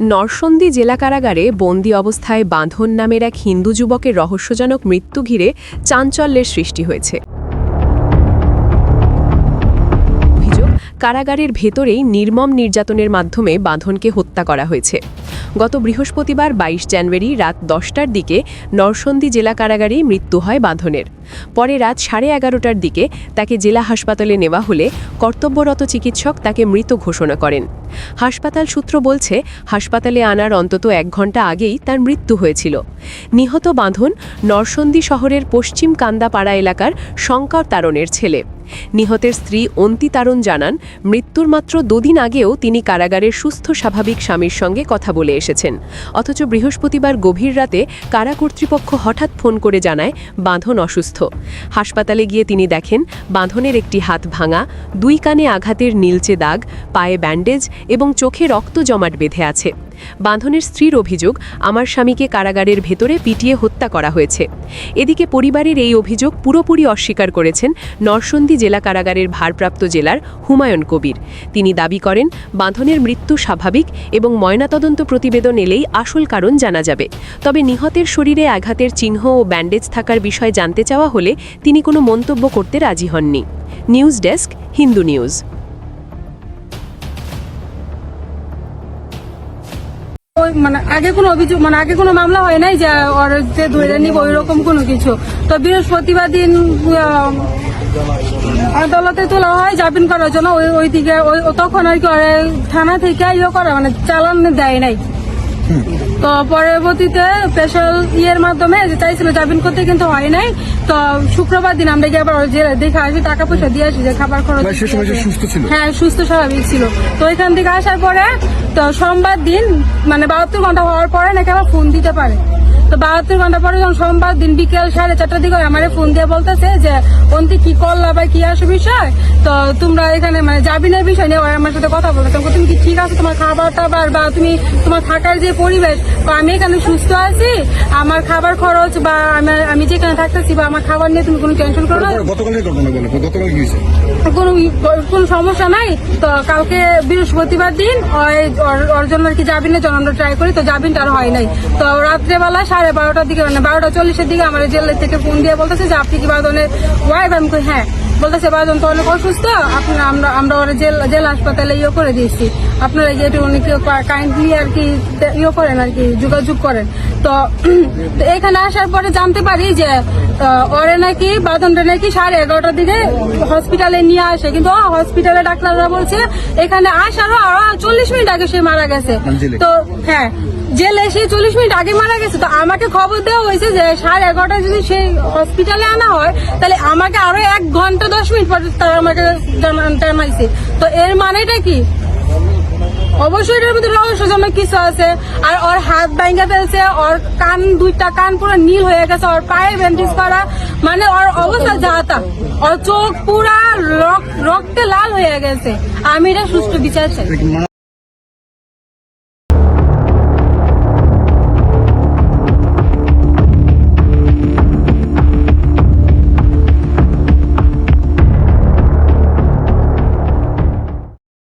নরসন্দী জেলা কারাগারে বন্দি অবস্থায় বাঁধন নামের এক হিন্দু যুবকের রহস্যজনক মৃত্যু ঘিরে চাঞ্চল্যের সৃষ্টি হয়েছে। কারাগারের ভেতরেই নির্মম নির্যাতনের মাধ্যমে বাঁধনকে হত্যা করা হয়েছে। গত বৃহস্পতিবার বাইশ জানুয়ারি রাত দশটার দিকে নরসন্দী জেলা কারাগারেই মৃত্যু হয় বাঁধনের। পরে রাত সাড়ে এগারোটার দিকে তাকে জেলা হাসপাতালে নেওয়া হলে কর্তব্যরত চিকিৎসক তাকে মৃত ঘোষণা করেন। হাসপাতাল সূত্র বলছে, হাসপাতালে আনার অন্তত এক ঘণ্টা আগেই তার মৃত্যু হয়েছিল। নিহত বাঁধন নরসন্দী শহরের পশ্চিম কান্দাপাড়া এলাকার শঙ্কর তারণের ছেলে। নিহতের স্ত্রী অন্তি তারণ জানান, মৃত্যুর মাত্র দুদিন আগেও তিনি কারাগারের সুস্থ স্বাভাবিক স্বামীর সঙ্গে কথা বলে এসেছেন। অথচ বৃহস্পতিবার গভীর রাতে কারা কর্তৃপক্ষ হঠাৎ ফোন করে জানায়, বাঁধন অসুস্থ। হাসপাতালে গিয়ে তিনি দেখেন, বাঁধনের একটি হাত ভাঙা, দুই কানে আঘাতের নীলচে দাগ, পায়ে ব্যান্ডেজ এবং চোখে রক্ত জমাট বেঁধে আছে। বাঁধনের স্ত্রীর অভিযোগ, আমার স্বামীকে কারাগারের ভেতরে পিটিয়ে হত্যা করা হয়েছে। এদিকে পরিবারের এই অভিযোগ পুরোপুরি অস্বীকার করেছেন নরসন্দী জেলা কারাগারের ভারপ্রাপ্ত জেলার হুমায়ুন কবির। তিনি দাবি করেন, বাঁধনের মৃত্যু স্বাভাবিক এবং ময়নাতদন্ত প্রতিবেদন এলেই আসল কারণ জানা যাবে। তবে নিহতের শরীরে আঘাতের চিহ্ন ও ব্যান্ডেজ থাকার বিষয়ে জানতে চাওয়া হলে তিনি কোনো মন্তব্য করতে রাজি হননি। News desk, Hindu news. ওই মানে আগে কোনো অভিযোগ মানে আগে কোনো মামলা হয় নাই যে ওর যে ধরে নিব ওই রকম কোনো কিছু? তো বৃহস্পতিবার দিন আদালতে তোলা হয় জামিন করার জন্য। ওই ওই দিকে ওই তখন আর কি থানা থেকে ইয়ে করে মানে চালান দেয় নাই। তো পরবর্তীতে স্পেশাল ইয়ের মাধ্যমে যে চাইছিল জামিন করতে কিন্তু হয় নাই। তো শুক্রবার দিন আমরা গিয়ে আবার জেলে দেখে আসি টাকা পয়সা দিয়ে আসি যে খাবার খরচ? হ্যাঁ সুস্থ স্বাভাবিক ছিল। তো এখান থেকে আসার পরে তো সোমবার দিন মানে বাহাত্তর ঘণ্টা হওয়ার পরে নাকি আবার ফোন দিতে পারে। তো বাহাত্তর ঘণ্টা পরে যখন সোমবার দিন বিকেল সাড়ে চারটার দিকে আমার ফোন দিয়ে বলতেছে যে অন্তি কি করলা বা কি আসো বিষয়? তো তোমরা এখানে মানে জাবিনের বিষয় নিয়ে আমার সাথে কথা বলে। তখন তুমি কি ঠিক আছে তোমার খাবার টাবার বা তুমি তোমার থাকার যে পরিবেশ? বা আমি এখানে সুস্থ আছি আমার খাবার খরচ বা আমার আমি যেখানে থাকতেছি বা আমার খাবার নিয়ে তুমি কোনো টেনশন করো না। কোনো কোনো সমস্যা নাই। তো কালকে বৃহস্পতিবার দিন ওর- জন্য আর কি জাবিনের জন্য আমরা ট্রাই করি তো জাবিনটা আর হয় নাই। তো রাত্রেবেলা সাড়ে বারোটার দিকে মানে বারোটা চল্লিশের দিকে আমার জেলের থেকে ফোন দিয়ে বলতেছে যে আপনি কি বাদনের ওয়াইফ আমি হ্যাঁ। বলতেছে বাদন তো অনেক অসুস্থ আপনার আমরা আমরা ওরা জেল জেল হাসপাতালে ইয়ে করে দিয়েছি। আপনারা গিয়ে একটু উনি কাইন্ডলি আর কি ইয়ে করেন আর কি যোগাযোগ করেন। তো তো এখানে আসার পরে জানতে পারি যে ওরে নাকি বাদনটা নাকি সাড়ে এগারোটার দিকে হসপিটালে নিয়ে আসে। কিন্তু হসপিটালে ডাক্তাররা বলছে এখানে আসারও আরও চল্লিশ মিনিট আগে সে মারা গেছে। তো হ্যাঁ। জেলে সে চল্লিশ মিনিট আগে মারা গেছে। তো আমাকে খবর দেওয়া হয়েছে যে সাড়ে এগারোটায় যদি সেই হসপিটালে আনা হয়, তাহলে আমাকে আরও এক ঘণ্টা দশ মিনিট পর তারা আমাকে জানা- জানাইছে। তো এর মানেটা কি? অবশ্যই এটার মধ্যে রহস্যজনক কিছু আছে। আর ওর হাত ভাঙ্গা ফেলছে, ওর কান, দুইটা কান পুরো নীল হয়ে গেছে, ওর পায়ে ব্যান্ডেজ করা। মানে ওর অবস্থা যাতা ওর চোখ পুরা রক- রক্তে লাল হয়ে গেছে। আমি এটা সুষ্ঠু বিচার চাই।